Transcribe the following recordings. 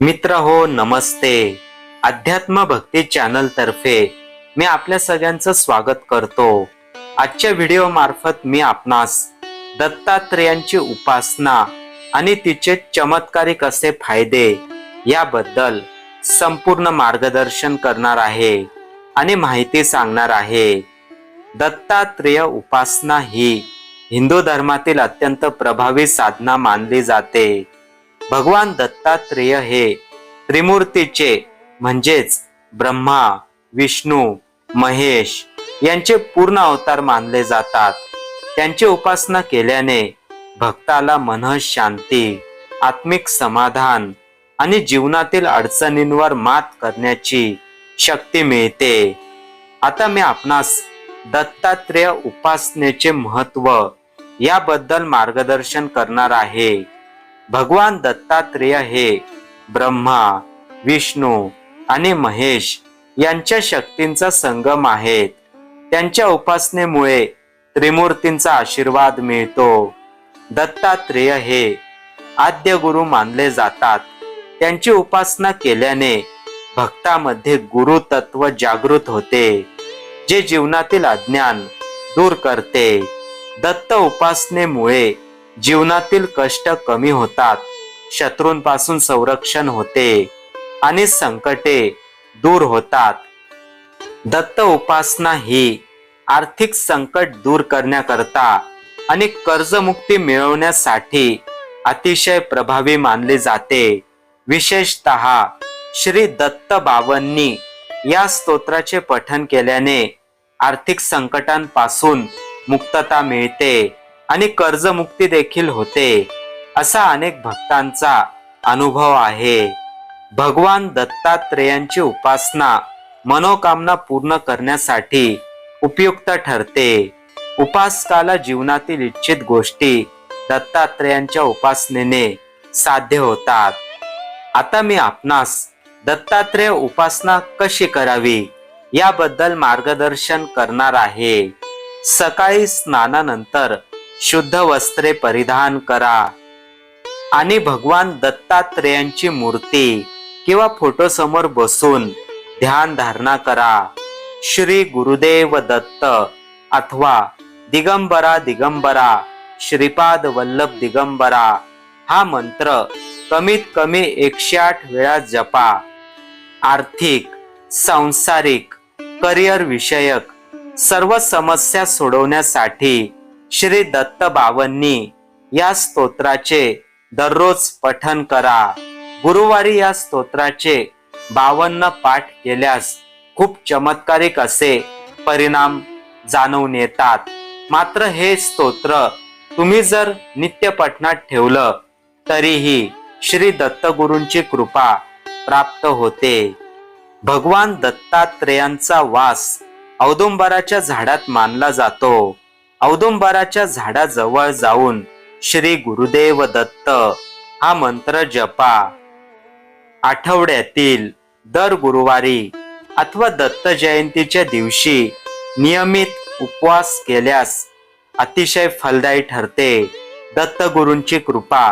मित्र हो नमस्ते. अध्यात्म भक्ती चॅनल तर्फे मी आपल्या सगळ्यांचं स्वागत करतो. आजच्या व्हिडिओ मार्फत मी आपणास दत्तात्रेयांची उपासना आणि तिचे चमत्कारिक असे फायदे याबद्दल संपूर्ण मार्गदर्शन करणार आहे आणि माहिती सांगणार आहे. दत्तात्रेय उपासना ही हिंदू धर्मातील अत्यंत प्रभावी साधना मानली जाते. भगवान दत्तात्रेय हे त्रिमूर्तीचे म्हणजेच ब्रह्मा विष्णू महेश यांचे पूर्ण अवतार मानले जातात. त्यांची उपासना केल्याने भक्ताला मन शांती आत्मिक समाधान आणि जीवनातील अडचणींवर मात करण्याची शक्ती मिळते. आता मी आपणास दत्तात्रेय उपासनेचे महत्त्व याबद्दल मार्गदर्शन करणार आहे. भगवान दत्तात्रेय हे ब्रह्मा विष्णू आणि महेश यांच्या शक्तींचा संगम आहेत. त्यांच्या उपासनेमुळे त्रिमूर्तींचा आशीर्वाद मिळतो. दत्तात्रेय हे आद्य गुरु मानले जातात. त्यांची उपासना केल्याने भक्तामध्ये गुरु तत्व जागृत होते जे जीवनातील अज्ञान दूर करते. दत्त उपासनेमुळे जीवनातील कष्ट कमी होतात. शत्रूंपासून संरक्षण होते आणि संकटे दूर होतात. दत्त उपासना ही आर्थिक संकट दूर करण्याकरता आणि कर्जमुक्ती मिळवण्यासाठी अतिशय प्रभावी मानले जाते. विशेषत श्री दत्त बाबांनी या स्तोत्राचे पठन केल्याने आर्थिक संकटांपासून मुक्तता मिळते. आणि कर्जमुक्ती देखील होते. असा अनेक भक्तांचा अनुभव आहे. भगवान दत्तात्रेयांची उपासना मनोकामना पूर्ण करण्यासाठी उपयुक्त ठरते. उपासकाला जीवनातील इच्छित गोष्टी दत्तात्रेयांच्या उपासनेने साध्य होतात. आता मी आपणास दत्तात्रेय उपासना कशी करावी याबद्दल मार्गदर्शन करणार आहे. सकाळी स्नानानंतर शुद्ध वस्त्रे परिधान करा. आणि भगवान दत्तात्रेयांची मूर्ती किंवा फोटो समोर बसून ध्यान धारणा करा. श्री गुरुदेव दत्त अथवा दिगंबरा दिगंबरा श्रीपाद वल्लभ दिगंबरा हा मंत्र कमीत कमी एकशे आठ वेळा जपा. आर्थिक सांसारिक करिअर विषयक सर्व समस्या सोडवण्यासाठी श्री दत्त बाबांनी या स्तोत्राचे दररोज पठन करा. गुरुवारी या स्तोत्राचे बावन्न पाठ केल्यास खूप चमत्कारिक असे परिणाम जाणवून येतात. मात्र हे स्तोत्र तुम्ही जर नित्य पठणात ठेवलं तरीही श्री दत्तगुरूंची कृपा प्राप्त होते. भगवान दत्तात्रेयांचा वास औदुंबराच्या झाडात मानला जातो. औदुंबराच्या झाडाजवळ जाऊन श्री गुरुदेव दत्त हा मंत्र जपा. आठवड्यातील दर गुरुवारी अथवा दत्त जयंतीच्या दिवशी नियमित उपवास केल्यास अतिशय फलदायी ठरते. दत्तगुरूंची कृपा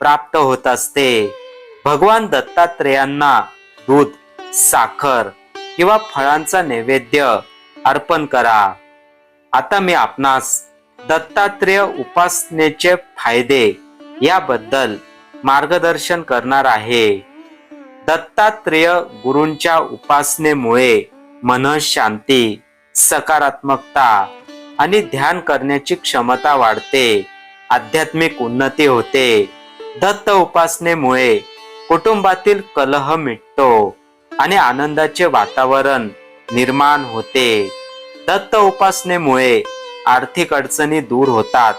प्राप्त होत असते. भगवान दत्तात्रेयांना दूध साखर किंवा फळांचा नैवेद्य अर्पण करा. आता मी आपणास दत्तात्रेय उपासनेचे फायदे याबद्दल मार्गदर्शन करणार आहे. दत्तात्रेय गुरूंच्या उपासनेमुळे मन शांती सकारात्मकता आणि ध्यान करण्याची क्षमता वाढते. आध्यात्मिक उन्नती होते. दत्त उपासनेमुळे कुटुंबातील कलह मिटतो आणि आनंदाचे वातावरण निर्माण होते. दत्त उपासनेमुळे आर्थिक अडचणी दूर होतात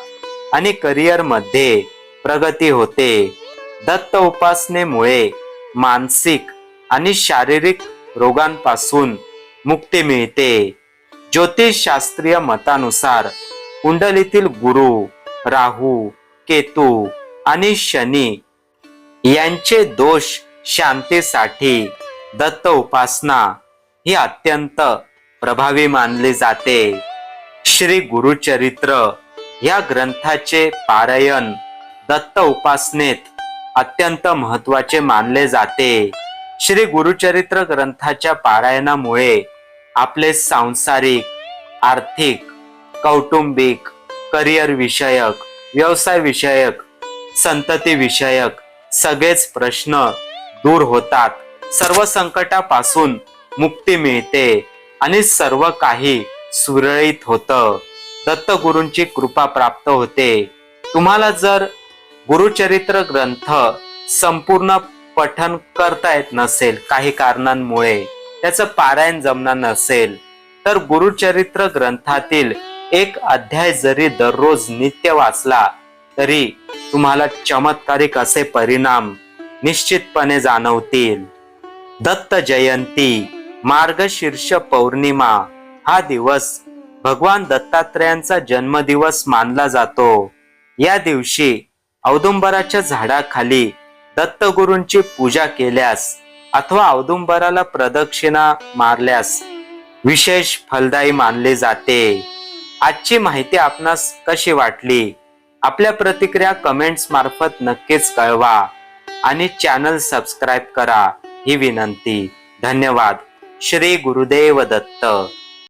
आणि करिअरमध्ये प्रगती होते. दत्त उपासनेमुळे मानसिक आणि शारीरिक रोगांपासून मुक्ती मिळते. ज्योतिषशास्त्रीय मतानुसार कुंडलीतील गुरु राहू केतू आणि शनी यांचे दोष शांतीसाठी दत्त उपासना ही अत्यंत प्रभावी मानले जाते. श्री गुरुचरित्र या ग्रंथाचे पारायण दत्त उपासनेत अत्यंत महत्त्वाचे मानले जाते. श्री गुरुचरित्र ग्रंथाच्या पारायणामुळे आपले सांसारिक आर्थिक कौटुंबिक करिअर विषयक व्यवसाय विषयक संतती विषयक सगळेच प्रश्न दूर होतात. सर्व संकटापासून मुक्ती मिळते. आणि सर्व काही सुरळीत होतं. दत्तगुरूंची कृपा प्राप्त होते. तुम्हाला जर गुरुचरित्र ग्रंथ संपूर्ण पठन करता येत नसेल काही कारणांमुळे त्याचं पारायण जमणार नसेल तर गुरुचरित्र ग्रंथातील एक अध्याय जरी दररोज नित्य वाचला तरी तुम्हाला चमत्कारिक असे परिणाम निश्चितपणे जाणवतील. दत्त जयंती. मार्गशीर्ष पौर्णिमा हा दिवस भगवान दत्तात्रयांचा जन्मदिवस मानला जातो. या दिवशी औदुंबराच्या झाडाखाली दत्तगुरूंची पूजा केल्यास अथवा औदुंबराला प्रदक्षिणा मारल्यास विशेष फलदायी मानले जाते. आजची माहिती आपणास कशी वाटली? आपल्या प्रतिक्रिया कमेंट्स मार्फत नक्कीच कळवा आणि चॅनल सबस्क्राईब करा ही विनंती. धन्यवाद. श्री गुरुदेव दत्त.